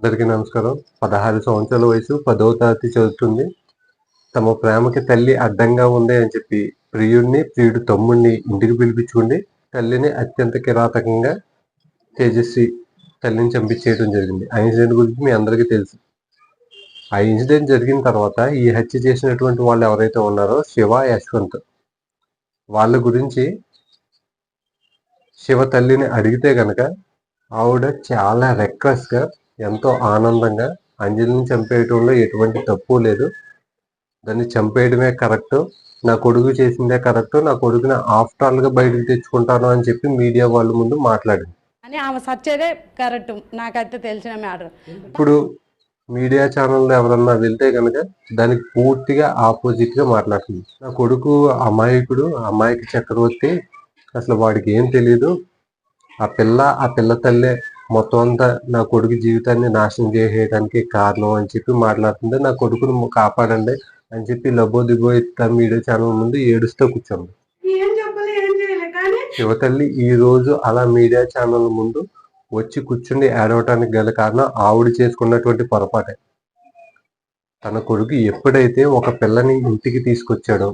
అందరికీ నమస్కారం. పదహారు సంవత్సరాల వయసు పదవ తరగతి చదువుతుంది. తమ ప్రేమకి తల్లి అడ్డంగా ఉంది అని చెప్పి ప్రియుడిని ప్రియుడు తమ్ముడిని ఇంటికి పిలిపించుకుండి. తల్లిని అత్యంత కిరాతకంగా తేజస్వి తల్లిని చంపించేయడం జరిగింది. ఆ ఇన్సిడెంట్ గురించి మీ అందరికీ తెలుసు. ఆ ఇన్సిడెంట్ జరిగిన తర్వాత ఈ హత్య చేసినటువంటి వాళ్ళు ఎవరైతే ఉన్నారో శివ యశ్వంత్. వాళ్ళ గురించి శివ తల్లిని అడిగితే గనక ఆవిడ చాలా రెక్లెస్ ఎంతో ఆనందంగా అంజలిని చంపేయటంలో ఎటువంటి తప్పు లేదు. దాన్ని చంపేయడమే కరెక్ట్. నా కొడుకు చేసిందే కరెక్ట్. నా కొడుకుని ఆఫ్టర్ ఆల్గా బయటకు తెచ్చుకుంటాను అని చెప్పి మీడియా వాళ్ళ ముందు మాట్లాడింది. అని ఆమె సచ్చేదే కరెక్ట్. నాకైతే తెలిసిన మ్యాటర్. ఇప్పుడు మీడియా ఛానల్లో ఎవరన్నా వెళ్తే కనుక దానికి పూర్తిగా ఆపోజిట్గా మాట్లాడుతుంది. నా కొడుకు అమాయకుడు అమాయక చక్రవర్తి. అసలు వాడికి ఏం తెలియదు ఆ పిల్ల ఆ పిల్ల తల్లే మొత్తం అంతా నా కొడుకు జీవితాన్ని నాశనం చేసేయడానికి కారణం అని చెప్పి మాట్లాడుతుంది నా కొడుకును కాపాడండి అని చెప్పి లబో దిబో ఇస్తా మీడియా ఛానల్ ముందు ఏడుస్తూ కూర్చోండి శివతల్లి ఈ రోజు అలా మీడియా ఛానల్ ముందు వచ్చి కూర్చుండి ఏడవటానికి గల కారణం ఆవిడ చేసుకున్నటువంటి పొరపాటే. తన కొడుకు ఎప్పుడైతే ఒక పిల్లని ఇంటికి తీసుకొచ్చాడో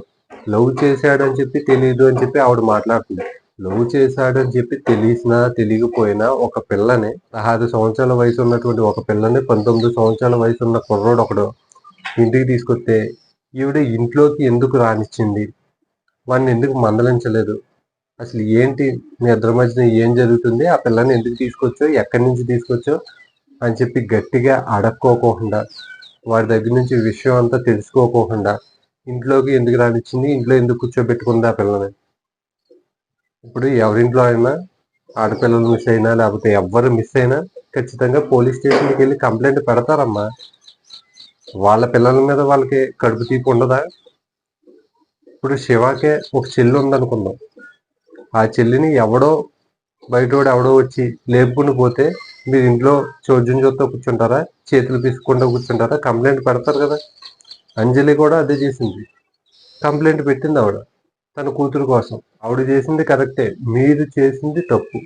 లవ్ చేశాడని చెప్పి తెలియదు అని చెప్పి ఆవిడ మాట్లాడుతుంది. లవ్ చేశాడని చెప్పి తెలిసినా తెలియకపోయినా ఒక పిల్లని పదహారు సంవత్సరాల వయసు ఉన్నటువంటి ఒక పిల్లని పంతొమ్మిది సంవత్సరాల వయసు ఉన్న కుర్రోడు ఒకడు ఇంటికి తీసుకొస్తే ఈవిడ ఇంట్లోకి ఎందుకు రానిచ్చింది? వాడిని ఎందుకు మందలించలేదు? అసలు ఏంటి మీ ఇద్దరి మధ్యన ఏం జరుగుతుంది? ఆ పిల్లని ఎందుకు తీసుకొచ్చో ఎక్కడి నుంచి తీసుకొచ్చో అని చెప్పి గట్టిగా అడక్కోకుండా వాడి దగ్గర నుంచి విషయం అంతా తెలుసుకోకోకుండా ఇంట్లోకి ఎందుకు రానిచ్చింది? ఇంట్లో ఎందుకు కూర్చోబెట్టుకుంది ఆ పిల్లని? ఇప్పుడు ఎవరింట్లో అయినా ఆడపిల్లలు మిస్ అయినా లేకపోతే ఎవ్వరు మిస్ అయినా ఖచ్చితంగా పోలీస్ స్టేషన్కి వెళ్ళి కంప్లైంట్ పెడతారమ్మా. వాళ్ళ పిల్లల మీద వాళ్ళకి కడుపు తీపి ఉండదా? ఇప్పుడు శివాకే ఒక చెల్లి ఉందనుకుందాం. ఆ చెల్లిని ఎవడో బయటోడు ఎవడో వచ్చి లేపుకుని పోతే మీరు ఇంట్లో చోద్యం చూస్తూ కూర్చుంటారా చేతులు పీసుకుంటూ కూర్చుంటారా కంప్లైంట్ పెడతారు కదా. అంజలి కూడా అదే చేసింది. కంప్లైంట్ పెట్టింది ఆవిడ. తన కూతురు కోసం. ఆవిడ చేసింది కరెక్టే. మీరు చేసింది తప్పు.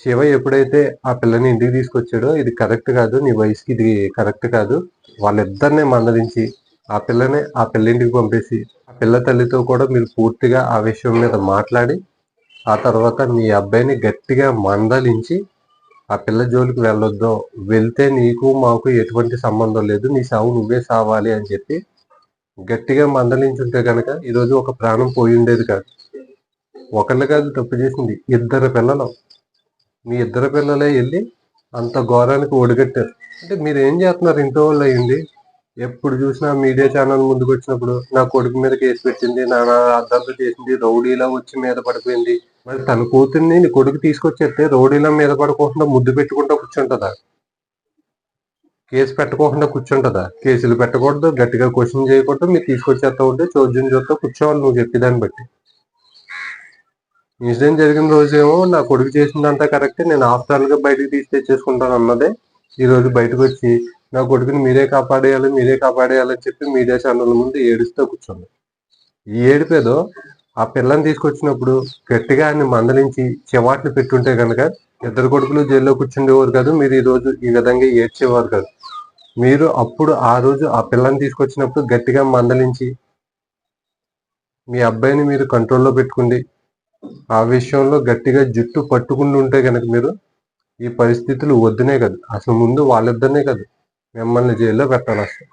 శివ ఎప్పుడైతే ఆ పిల్లని ఇంటికి తీసుకొచ్చాడో ఇది కరెక్ట్ కాదు నీ వయసుకి ఇది కరెక్ట్ కాదు. వాళ్ళిద్దరినే మందలించి ఆ పిల్లని ఆ పిల్లింటికి పంపేసి ఆ పిల్ల తల్లితో కూడా మీరు పూర్తిగా ఆ విషయం మీద మాట్లాడి ఆ తర్వాత మీ అబ్బాయిని గట్టిగా మందలించి ఆ పిల్ల జోలికి వెళ్ళొద్దు. వెళ్తే నీకు మాకు ఎటువంటి సంబంధం లేదు. నీ సావు నువ్వే సావాలి అని చెప్పి గట్టిగా మందలించుంటే కనుక ఈరోజు ఒక ప్రాణం పోయి ఉండేది కాదు. ఒకళ్ళు కాదు తప్పు చేసింది ఇద్దరు పిల్లలు. మీ ఇద్దరు పిల్లలే వెళ్ళి అంత ఘోరానికి ఒడిగట్టారు. అంటే మీరు ఏం చేస్తున్నారు? ఇంట్లో వాళ్ళు అయ్యండి ఎప్పుడు చూసినా మీడియా ఛానల్ ముందుకు వచ్చినప్పుడు నా కొడుకు మీద కేసు పెట్టింది నా అర్థాలు చేసింది రౌడీలా వచ్చి మీద పడిపోయింది. మరి తన కూతుర్ని నీ కొడుకు తీసుకొచ్చేస్తే రౌడీలా మీద పడుకోకుండా ముద్దు పెట్టుకుంటూ కూర్చుంటుందా? కేసు పెట్టకోకుండా కూర్చుంటుందా? కేసులు పెట్టకూడదు గట్టిగా క్వశ్చన్ చేయకూడదు మీరు తీసుకొచ్చేస్తా ఉంటే చోద్యం చూస్తా కూర్చోవాలి నువ్వు చెప్పేదాన్ని బట్టి. ఇన్సిడెంట్ జరిగిన రోజేమో నా కొడుకు చేసిందంతా కరెక్ట్ నేను ఆఫ్టర్ బయటకు తీసి తెచ్చేసుకుంటాను అన్నదే. ఈరోజు బయటకు వచ్చి నా కొడుకుని మీరే కాపాడేయాలి మీరే కాపాడేయాలని చెప్పి మీడియా ఛానల్ ముందు ఏడుస్తూ కూర్చోండి ఈ ఏడిపేదో ఆ పిల్లని తీసుకొచ్చినప్పుడు గట్టిగా ఆయన మందలించి చెవాట్లు పెట్టుంటే కనుక ఇద్దరు కొడుకులు జైల్లో కూర్చుండేవారు కాదు మీరు ఈరోజు ఈ విధంగా ఏడ్చేవారు కాదు. మీరు అప్పుడు ఆ రోజు ఆ పిల్లని తీసుకొచ్చినప్పుడు గట్టిగా మందలించి మీ అబ్బాయిని మీరు కంట్రోల్లో పెట్టుకుంది. ఆ విషయంలో గట్టిగా జుట్టు పట్టుకుని ఉంటే కనుక మీరు ఈ పరిస్థితులు వద్దునే కాదు. అసలు ముందు వాళ్ళిద్దరినే కాదు మిమ్మల్ని జైల్లో పెట్టాలి అసలు